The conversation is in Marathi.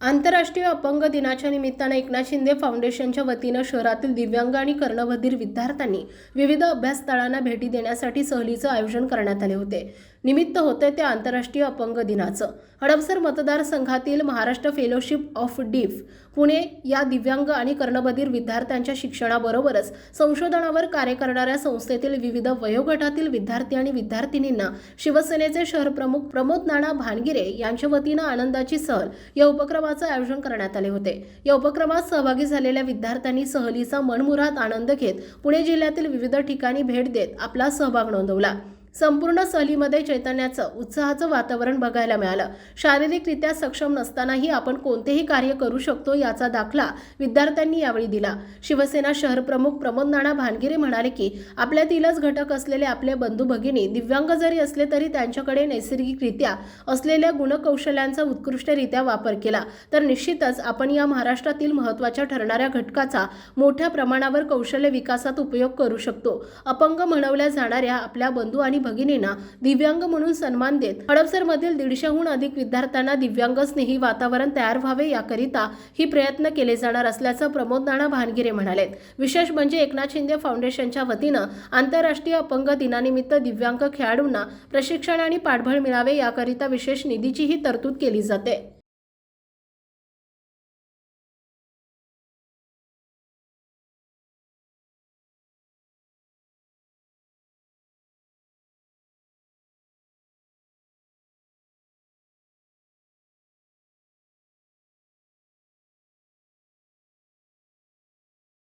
आंतरराष्ट्रीय अपंग दिनाच्या निमित्तानं एकनाथ शिंदे फाउंडेशनच्या वतीनं शहरातील दिव्यांग आणि कर्णबधीर विद्यार्थ्यांनी विविध अभ्यासस्थळांना भेटी देण्यासाठी सहलीचं आयोजन करण्यात आले होते. निमित्त होते ते आंतरराष्ट्रीय अपंग दिनाचं. हडपसर मतदारसंघातील Maharashtra fellowship of deaf Pune या दिव्यांग आणि कर्णबधीर विद्यार्थ्यांच्या शिक्षणाबरोबरच संशोधनावर कार्य करणाऱ्या संस्थेतील विविध वयोगटातील विद्यार्थी आणि विद्यार्थिनींना शिवसेनेचे शहरप्रमुख प्रमोद नाना भानगिरे यांच्या वतीनं आनंदाची सहल या उपक्रमाचं आयोजन करण्यात आले होते. या उपक्रमात सहभागी झालेल्या विद्यार्थ्यांनी सहलीचा मनमुराद आनंद घेत पुणे जिल्ह्यातील विविध ठिकाणी भेट देत आपला सहभाग नोंदवला. संपूर्ण सहलीमध्ये चैतन्याचं उत्साहाचं वातावरण बघायला मिळालं. शारीरिकरित्या सक्षम नसतानाही आपण कोणतेही कार्य करू शकतो याचा दाखला विद्यार्थ्यांनी यावेळी दिला. शिवसेना शहरप्रमुख प्रमोद नाना भानगिरे म्हणाले की आपल्यातीलच घटक असलेले आपले बंधू भगिनी दिव्यांग जरी असले तरी त्यांच्याकडे नैसर्गिकरित्या असलेल्या गुणकौशल्यांचा उत्कृष्टरित्या वापर केला. तर निश्चितच आपण या महाराष्ट्रातील महत्त्वाच्या ठरणाऱ्या घटकाचा मोठ्या प्रमाणावर कौशल्य विकासात उपयोग करू शकतो. अपंग म्हणवल्या जाणाऱ्या आपल्या बंधू आणि भगिनींना दिव्यांग म्हणून सन्मान देत हडपसरमधील दीडशेहून अधिक विद्यार्थ्यांना दिव्यांग स्नेही वातावरण तयार व्हावे याकरिता ही प्रयत्न केले जाणार असल्याचं प्रमोद नाना भानगिरे म्हणाले विशेष म्हणजे एकनाथ शिंदे फाउंडेशनच्या वतीनं आंतरराष्ट्रीय अपंग दिनानिमित्त दिव्यांग खेळाडूंना प्रशिक्षण आणि पाठबळ मिळावे याकरिता विशेष निधीचीही तरतूद केली जाते.